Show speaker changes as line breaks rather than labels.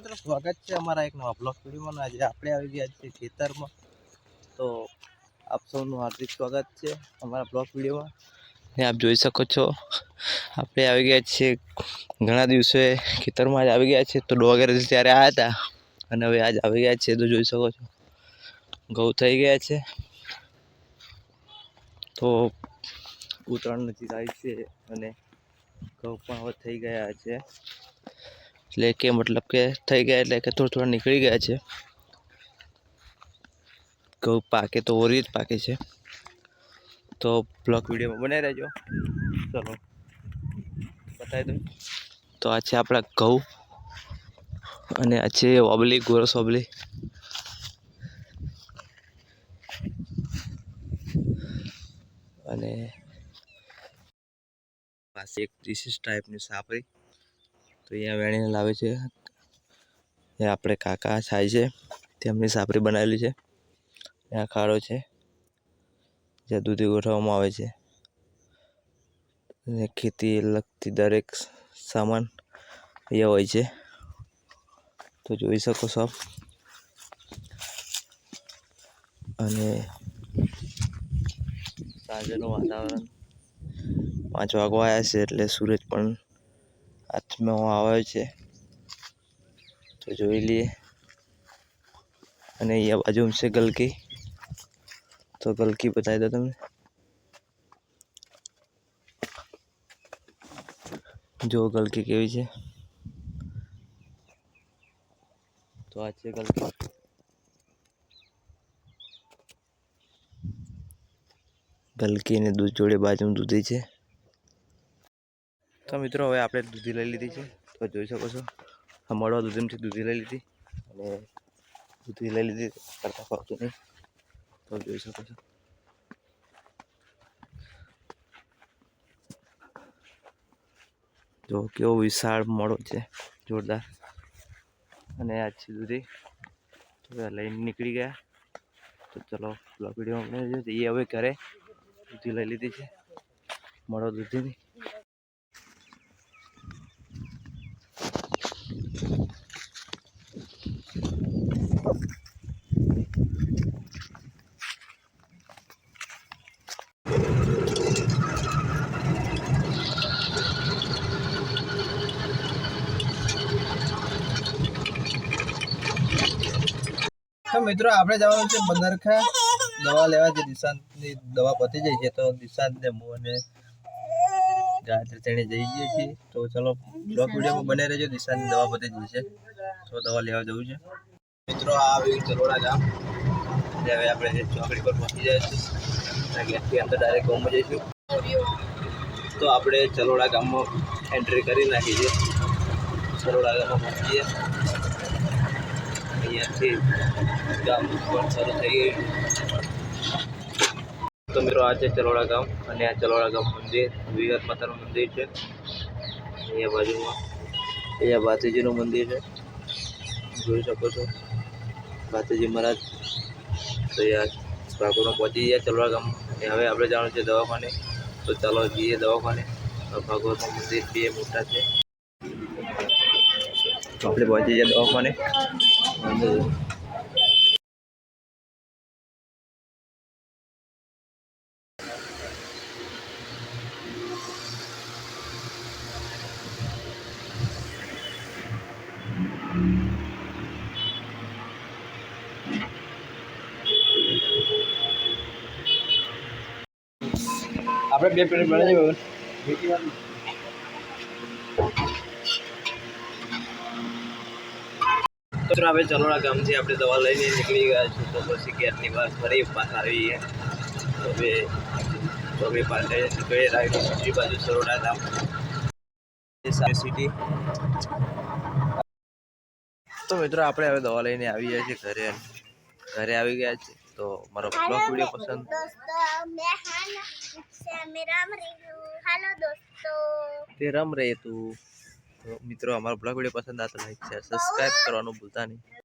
મિત્રો, સ્વાગત છે અમારા એક નવા બ્લોગ વિડીયોમાં. આજે આપણે આવી ગયા છીએ ખેતરમાં. તો આપ સૌનું હાર્દિક સ્વાગત છે અમારા બ્લોગ વિડીયોમાં. ને આપ જોઈ શકો છો, આપણે આવી ગયા છીએ ઘણા દિવસે ખેતરમાં જ આવી ગયા છીએ. તો ડોગર ત્યારે આવ્યા હતા. અને હવે આજ આવી ગયા છીએ, તો જોઈ શકો છો. ઘઉં થઈ ગયા છે. તો ઉત્તરાયણ નજીક આવી છે અને ઘઉં પણ હવે થઈ ગયા છે. એટલે કે મતલબ કે થઈ ગયા એટલે કે થોડા થોડા નીકળી ગયા છે. ઘઉં પાકે તો ઓરી જ પાકે છે. તો બ્લોક વિડીયોમાં બનાવી રહેજો. ચલો. બતાવી દઉં. તો આ છે આપણા ઘઉં. અને આ છે ઓબલી, ગોરસ ઓબલી. અને પાસે એક ડિસીસ ટાઈપની સાપરી. તો અહીંયા વેણીને લાવે છે. એ આપણે કાકા થાય છે. તેમની સાપરી બનાવેલી છે. ત્યાં ખાડો છે. જ્યાં દૂધી ગોઠવવામાં આવે છે. અને ખેતી લગતી દરેક સામાન અહીંયા હોય છે. તો જોઈ શકો છો. અને સાંજનું વાતાવરણ પાંચ વાગવા આવ્યા છે એટલે સૂરજ પણ હાથમાં આવે છે. તો જોઈ લઈએ. અને અહીંયા બાજુ છે ગલકી. તો ગલકી બતાવી દો તમને. જો ગલકી કેવી છે. તો આ છે ગલકી. ગલકી અને દૂધ જોડે બાજુમાં દૂધી છે. તો મિત્રો, હવે આપણે દૂધી લઈ લીધી છે. તો જોઈ શકો છો આ મળવા દૂધીમાંથી દૂધી લઈ લીધી અને દૂધી લઈ લીધી, કરતા ફાવતું નહીં. તો જોઈ શકો છો. જો કેવો વિશાળ મળો છે, જોરદાર. અને આ છે દૂધી. તો લઈને નીકળી ગયા. તો ચલો, બ્લોગ વીડિયો જઈએ હવે ઘરે દૂધી લઈ લીધી છે મળો દૂધીની. મિત્રો, આપણે જવાનું છે બંદરખા દવા લેવા જે દિશાંતની દવા પતી જાય છે, તો દિશાંતને હું અને ગાયત્રી તેને જઈ જઈએ છીએ તો ચલો બ્લોગ વિડીયોમાં બને રહેજો દિશાંતની દવા પતી જાય છે. તો દવા લેવા જવું છે. મિત્રો, આ આવ્યું ચલોડા ગામ. હવે આપણે ચોકડી પર પહોંચી છે ગેટથી અંદર ડાયરેક્ટ ગામમાં જઈશું. તો આપણે ચલોડા ગામમાં એન્ટ્રી કરી નાખી છે. ચલોડા ગામમાં પહોંચીએ. અહીંયાથી ગામ પણ શરૂ થઈ ગયું. તો મિત્રો, આ છે ચલોડા ગામ અને આ ચલોડા ગામ મંદિર. વિગત માતાનું મંદિર છે. અહીંયા બાજુમાં, અહીંયા ભાતીજીનું મંદિર છે. જોઈ શકો છો. ભાતીજી મહારાજ તો અહીંયા ભાગોમાં પહોંચી ગયા ચલોડા ગામ. અને હવે આપણે જવાનું છે દવાખાને. તો ચાલો જઈએ દવાખાને. ભાગવતનું મંદિર બે મોટા છે. તો આપણે પહોંચી ગયા દવાખાને અને આપણે બે પ્લેટ બનાવી બગન તો આપણે ચલોડા ગામથી આપણે દવા લઈને નીકળી ગયા છું તો પછી ગેટની બહાર ફરી પાછા આવીએ તો હવે તો અમે પાછા ગઈ રાખ્યું બીજી બાજુ સરોડા ગામ. સિટી તો મિત્રો આપણે હવે દવા લઈને આવી ગયા છીએ ઘરે. ઘરે આવી ગયા છીએ. તો મારો બ્લોગ વીડિયો પસંદ તે રમ રહે તું. તો મિત્રો અમારો બ્લોગ વીડિયો પસંદ આવતો લાઈક શેર સબસ્ક્રાઇબ કરવાનું ભૂલતા નહીં.